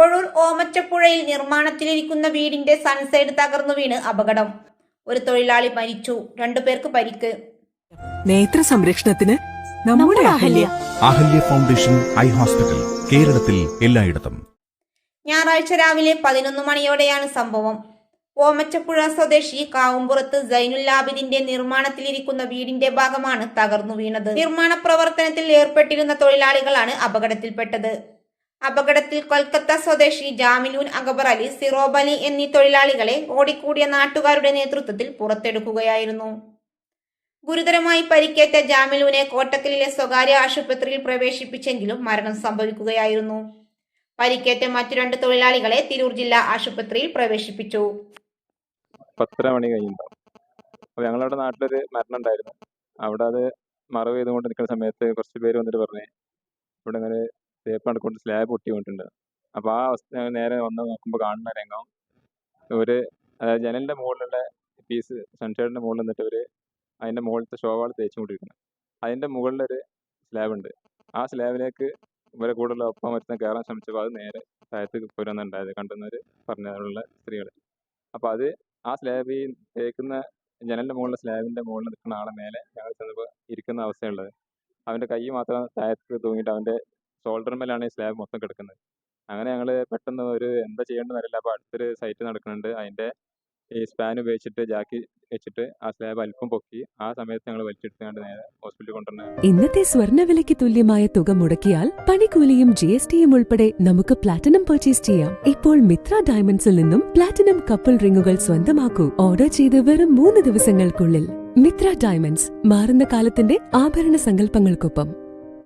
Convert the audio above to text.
പൊഴൂർ ഓമച്ചപ്പുഴയിൽ നിർമ്മാണത്തിലിരിക്കുന്ന വീടിന്റെ സൺസൈഡ് തകർന്നു വീണ് അപകടം. ഒരു തൊഴിലാളി മരിച്ചു. രണ്ടുപേർക്ക് പരിക്ക്. നേത്ര സംരക്ഷണത്തിന് നമ്മുടെ Ahalya. Ahalya. Foundation eye hospital കേരളത്തിൽ എല്ലായിടത്തും. ഞായറാഴ്ച രാവിലെ പതിനൊന്ന് മണിയോടെയാണ് സംഭവം. ഓമച്ചപ്പുഴ സ്വദേശി കാവുംപുറത്ത് സൈനുല്ലാബിദിന്റെ നിർമ്മാണത്തിലിരിക്കുന്ന വീടിന്റെ ഭാഗമാണ് തകർന്നു വീണത്. നിർമ്മാണ പ്രവർത്തനത്തിൽ ഏർപ്പെട്ടിരുന്ന തൊഴിലാളികളാണ് അപകടത്തിൽപ്പെട്ടത്. അപകടത്തിൽ കൊൽക്കത്ത സ്വദേശി ജാമിലൂൻ അക്ബർ അലി സിറോബ് അലി എന്നീ തൊഴിലാളികളെ ഓടിക്കൂടിയ നാട്ടുകാരുടെ നേതൃത്വത്തിൽ പുറത്തെടുക്കുകയായിരുന്നു. ഗുരുതരമായി പരിക്കേറ്റ ജാമിലൂനെ കോട്ടക്കലിലെ സ്വകാര്യ ആശുപത്രിയിൽ പ്രവേശിപ്പിച്ചെങ്കിലും മരണം സംഭവിക്കുകയായിരുന്നു. പരിക്കേറ്റ മറ്റു രണ്ട് തൊഴിലാളികളെ തിരൂർ ജില്ലാ ആശുപത്രിയിൽ പ്രവേശിപ്പിച്ചു. പത്തര മണി കഴിഞ്ഞിട്ടുണ്ടാവും അപ്പോൾ ഞങ്ങളുടെ നാട്ടിലൊരു മരണം ഉണ്ടായിരുന്നു അവിടെ അത് മറവ് ചെയ്തുകൊണ്ട് നിൽക്കുന്ന സമയത്ത് കുറച്ച് പേര് വന്നിട്ട് പറഞ്ഞേ ഇവിടെ ഇങ്ങനെ തേപ്പ് കൊണ്ട് സ്ലാബ് പൊട്ടി വീണിട്ടുണ്ട് അപ്പോൾ ആ അവസ്ഥ നേരെ വന്ന് നോക്കുമ്പോൾ കാണുന്ന രംഗം. ഒരു അതായത് ജനലിന്റെ മുകളിലുള്ള പീസ് സൺഷൈഡിന്റെ മുകളിൽ നിന്നിട്ട് ഒരു അതിന്റെ മുകളിലത്തെ ഷോവാൾ തേച്ച് കൊണ്ടിരിക്കുന്നത് അതിന്റെ മുകളിലൊരു സ്ലാബ് ഉണ്ട്. ആ സ്ലാബിലേക്ക് ഇവരെ കൂടെയുള്ള ഒപ്പം വരുന്ന കയറാൻ ശ്രമിച്ചപ്പോൾ അത് നേരെ താഴത്തേക്ക് പോരുന്നുണ്ടായത്. കണ്ടുന്നവര് പറഞ്ഞതിലുള്ള സ്ത്രീകൾ. അപ്പോൾ അത് ആ സ്ലാബ് ഈ തേക്കുന്ന ജനലിന്റെ മുകളിലെ സ്ലാബിന്റെ മുകളിൽ നിൽക്കുന്ന ആളെ മേലെ ഞങ്ങൾ ചെന്നപ്പോൾ ഇരിക്കുന്ന അവസ്ഥയുള്ളത് അവന്റെ കൈ മാത്രം താഴത്ത് തൂങ്ങിയിട്ട് അവന്റെ ഷോൾഡർമേലാണ് ഈ സ്ലാബ് മൊത്തം കിടക്കുന്നത്. അങ്ങനെ ഞങ്ങൾ പെട്ടെന്ന് ഒരു എന്താ ചെയ്യേണ്ടത് അറിയില്ല. അപ്പോൾ അടുത്തൊരു സൈറ്റ് നടക്കുന്നുണ്ട്. അതിന്റെ ഈ സ്പാൻ ഉപയോഗിച്ചിട്ട് ജാക്കി വെച്ചിട്ട് ആ സ്ലാബ് അല്പം പൊക്കി ആ സമയത്ത് ഞങ്ങൾ വലിച്ചെടുത്തുകൊണ്ട് നേരെ ഹോസ്പിറ്റലിൽ കൊണ്ടുവരുന്നത് ഇന്നത്തെ സ്വർണവിലയ്ക്ക് തുല്യമായ തുക മുടക്കിയാൽ പണിക്കൂലിയും ജി എസ് ടിയും ഉൾപ്പെടെ നമുക്ക് പ്ലാറ്റിനം പർച്ചേസ് ചെയ്യാം. ഇപ്പോൾ മിത്ര ഡയമണ്ട്സിൽ നിന്നും പ്ലാറ്റിനം കപ്പിൾ റിങ്ങുകൾ സ്വന്തമാക്കൂ. ഓർഡർ ചെയ്ത് വെറും മൂന്ന് ദിവസങ്ങൾക്കുള്ളിൽ. മിത്ര ഡയമണ്ട്സ് മാറുന്ന കാലത്തിന്റെ ആഭരണ സങ്കല്പങ്ങൾക്കൊപ്പം.